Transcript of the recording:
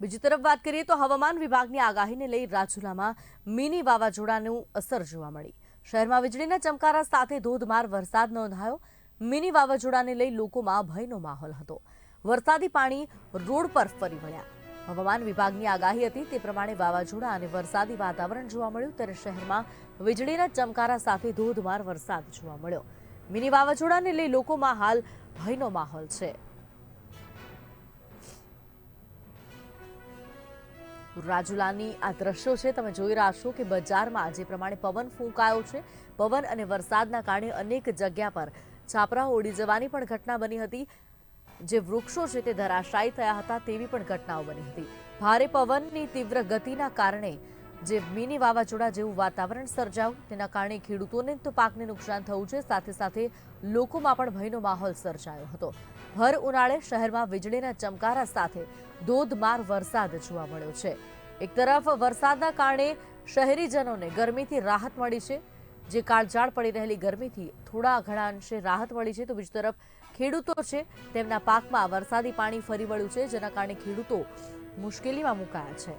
બીજી તરફ વાત કરીએ તો હવામાન વિભાગની આગાહીને લઈ રાજુલામાં મિની વાવાઝોડાનું અસર જોવા મળી. શહેરમાં વીજળીના ચમકારા સાથે ધોધમાર વરસાદ નોંધાયો. મિની વાવાઝોડાને લઈ લોકોમાં ભયનો માહોલ હતો. વરસાદી પાણી રોડ પર ફરી વળ્યા. હવામાન વિભાગની આગાહી હતી તે પ્રમાણે વાવાઝોડા અને વરસાદી વાતાવરણ જોવા મળ્યું ત્યારે શહેરમાં વીજળીના ચમકારા સાથે ધોધમાર વરસાદ જોવા મળ્યો. મિની વાવાઝોડાને લઈ લોકોમાં હાલ ભયનો માહોલ છે. રાજુલાની આ દ્રશ્યો છે, તમે જોઈ રહ્યા છો કે બજારમાં જે પ્રમાણે પવન ફૂંકાયો છે, પવન અને વરસાદના કારણે અનેક જગ્યા પર છાપરાઓ ઉડી જવાની પણ ઘટના બની હતી. જે વૃક્ષો છે તે ધરાશાયી થયા હતા તેવી પણ ઘટનાઓ બની હતી. ભારે પવનની તીવ્ર ગતિના કારણે જે મિની વાવાઝોડા જેવું વાતાવરણ સર્જાયું, તેના કારણે ખેડૂતોને તો પાકને નુકસાન થયું છે, સાથે સાથે લોકોમાં પણ ભયનો માહોલ સર્જાયો હતો. ભર ઉનાળે શહેરમાં વીજળીના ચમકારા સાથે ધોધમાર વરસાદ જોવા મળ્યો છે. એક તરફ વરસાદના કારણે શહેરીજનોને ગરમીથી રાહત મળી છે. જે કાળઝાળ પડી રહેલી ગરમીથી થોડા ઘણા અંશે રાહત મળી છે. તો બીજી તરફ ખેડૂતો છે, તેમના પાકમાં વરસાદી પાણી ફરી વળ્યું છે, જેના કારણે ખેડૂતો મુશ્કેલીમાં મુકાયા છે.